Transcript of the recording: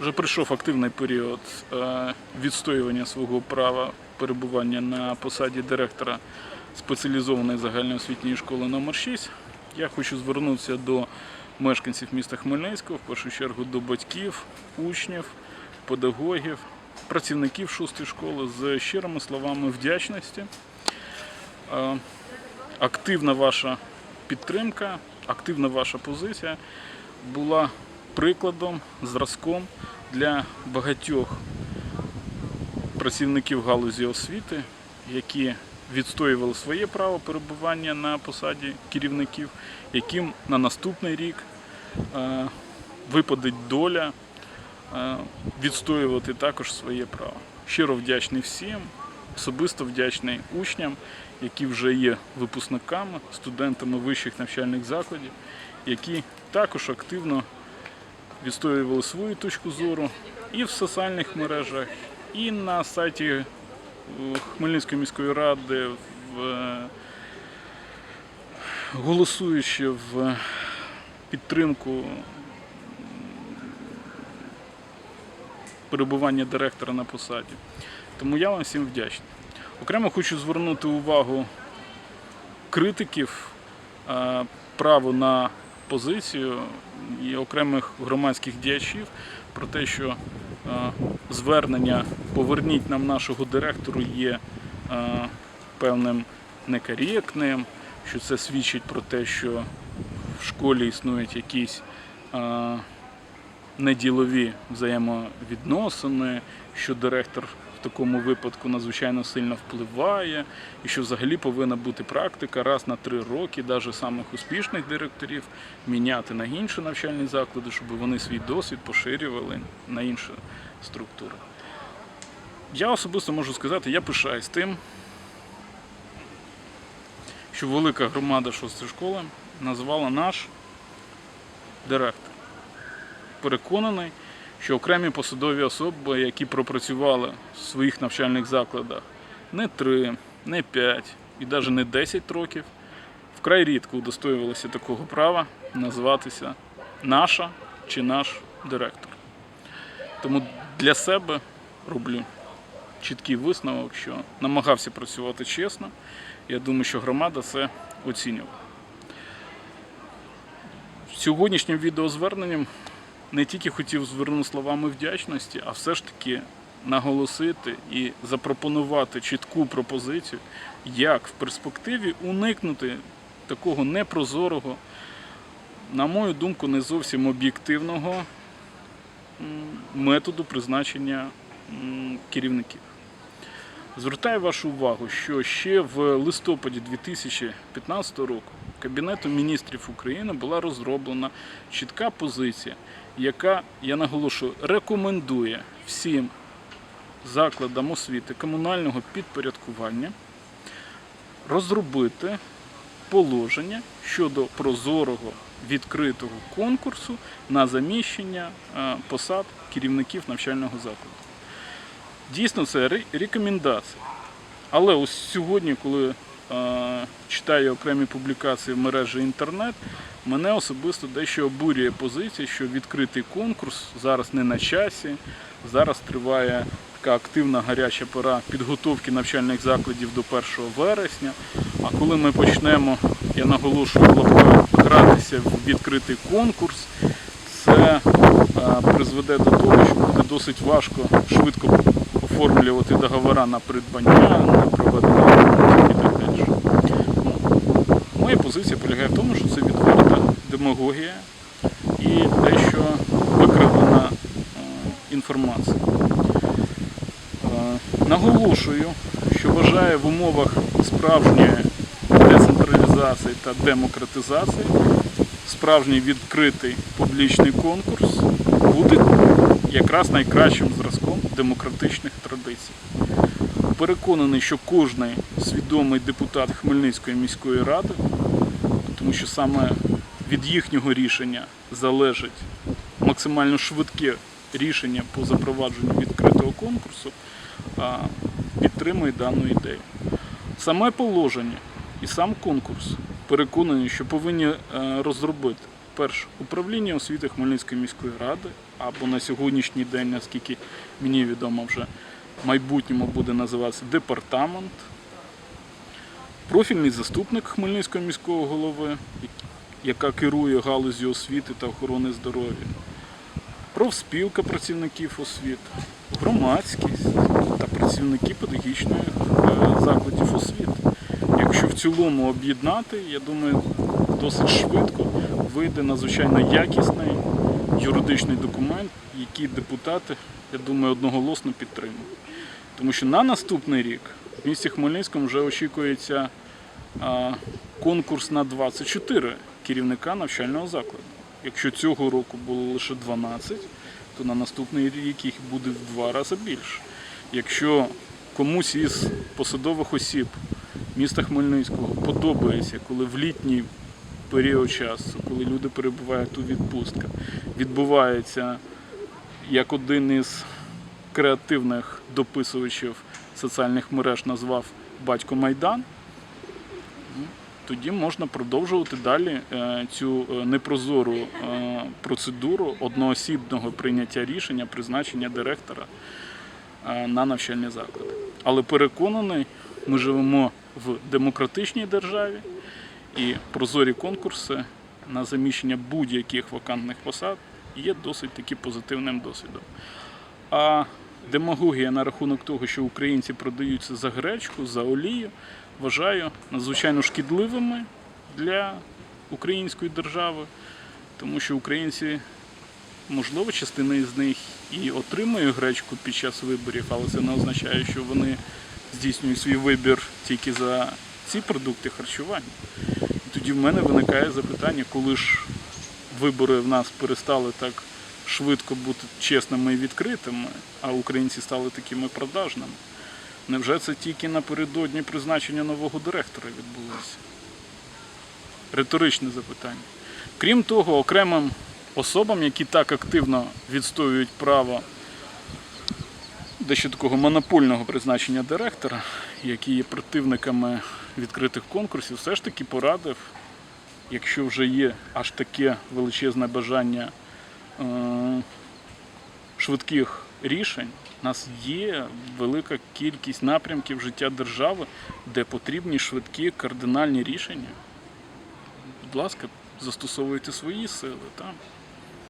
Вже прийшов активний період е, відстоювання свого права перебування на посаді директора спеціалізованої загальноосвітньої школи номер 6 Я хочу звернутися до мешканців міста Хмельницького, в першу чергу до батьків, учнів, педагогів, працівників шостої школи з щирими словами вдячності. Е, Активна ваша підтримка, активна ваша позиція була прикладом, зразком для багатьох працівників галузі освіти, які відстоювали своє право перебування на посаді керівників, яким на наступний рік е, випадить доля е, відстоювати також своє право. Щиро вдячний всім, особисто вдячний учням, які вже є випускниками, студентами вищих навчальних закладів, які також активно відстоювали свою точку зору і в соціальних мережах, і на сайті е, Хмельницької міської ради, в, е, голосуючи в підтримку перебування директора на посаді. Тому я вам всім вдячний. Окремо хочу звернути увагу критиків е, право на позицію і окремих громадських діячів про те, що е, звернення поверніть нам нашого директору є е, певним некоректним, що це свідчить про те, що в школі існують якісь е, неділові взаємовідносини, що директор такому випадку надзвичайно сильно впливає, і що взагалі повинна бути практика раз на три роки, навіть самих успішних директорів, міняти на інші навчальні заклади, щоб вони свій досвід поширювали на інші структури. Я особисто можу сказати, я пишаюсь тим, що велика громада шостої школи назвала наш директор переконаний, що окремі посадові особи, які пропрацювали в своїх навчальних закладах не 3, не 5 і навіть не 10 років, вкрай рідко удостоювалися такого права називатися наша чи наш директор. Тому для себе роблю чіткий висновок, що намагався працювати чесно. Я думаю, що громада це оцінювала. Сьогоднішнім відеозверненням не тільки хотів звернути словами вдячності, а все ж таки наголосити і запропонувати чітку пропозицію, як в перспективі уникнути такого непрозорого, на мою думку, не зовсім об'єктивного методу призначення керівників. Звертаю вашу увагу, що ще в листопаді 2015 року Кабінетом міністрів України була розроблена чітка позиція, яка, я наголошую, рекомендує всім закладам освіти комунального підпорядкування розробити положення щодо прозорого відкритого конкурсу на заміщення е, посад керівників навчального закладу. Дійсно, це ре- рекомендація. Але ось сьогодні, коли е, читаю окремі публікації в мережі інтернет, мене особисто дещо обурює позиція, що відкритий конкурс зараз не на часі. Зараз триває така активна гаряча пора підготовки навчальних закладів до 1 вересня. А коли ми почнемо, я наголошую, гратися в відкритий конкурс, це е, призведе до того, що буде досить важко швидко оформлювати договори на придбання, на проведення робіт і так далі. Ну, Моя позиція полягає в тому, що це відверта демагогія і дещо викривлена е, інформація. Е, Наголошую, що вважаю в умовах справжньої децентралізації та демократизації справжній відкритий публічний конкурс буде якраз найкращим зразком демократичних традицій. Переконаний, що кожний свідомий депутат Хмельницької міської ради, тому що саме від їхнього рішення залежить максимально швидке рішення по запровадженню відкритого конкурсу, підтримує дану ідею. Саме положення і сам конкурс переконані, що повинні е, розробити Перше, управління освіти Хмельницької міської ради, або на сьогоднішній день, наскільки мені відомо, вже в майбутньому буде називатися департамент, профільний заступник Хмельницького міського голови, яка керує галузю освіти та охорони здоров'я, профспілка працівників освіти, громадськість та працівники педагогічних е, закладів освіти. Якщо в цілому об'єднати, я думаю, досить швидко вийде надзвичайно якісний юридичний документ, який депутати, я думаю, одноголосно підтримують. Тому що на наступний рік в місті Хмельницькому вже очікується конкурс на 24 керівника навчального закладу. Якщо цього року було лише 12, то на наступний рік їх буде в два рази більше. Якщо комусь із посадових осіб міста Хмельницького подобається, коли в літній період часу, коли люди перебувають у відпустках, відбувається як один із креативних дописувачів соціальних мереж назвав батько Майдан, ну, тоді можна продовжувати далі е, цю е, непрозору е, процедуру одноосібного прийняття рішення, призначення директора на навчальні заклади. Але переконаний, ми живемо в демократичній державі і прозорі конкурси на заміщення будь-яких вакантних посад є досить таки позитивним досвідом. А демагогія на рахунок того, що українці продаються за гречку, за олію, вважаю надзвичайно шкідливими для української держави, тому що українці, можливо, частина із них і отримує гречку під час виборів, але це не означає, що вони здійснюють свій вибір тільки за ці продукти харчування. І тоді в мене виникає запитання, коли ж вибори в нас перестали так швидко бути чесними і відкритими, а українці стали такими продажними. Невже це тільки напередодні призначення нового директора відбулося? Риторичне запитання. Крім того, окремим особам, які так активно відстоюють право дещо такого монопольного призначення директора, які є противниками відкритих конкурсів, все ж таки порадив, якщо вже є аж таке величезне бажання е, швидких рішень, у нас є велика кількість напрямків життя держави, де потрібні швидкі кардинальні рішення. Будь ласка, застосовуйте свої сили там.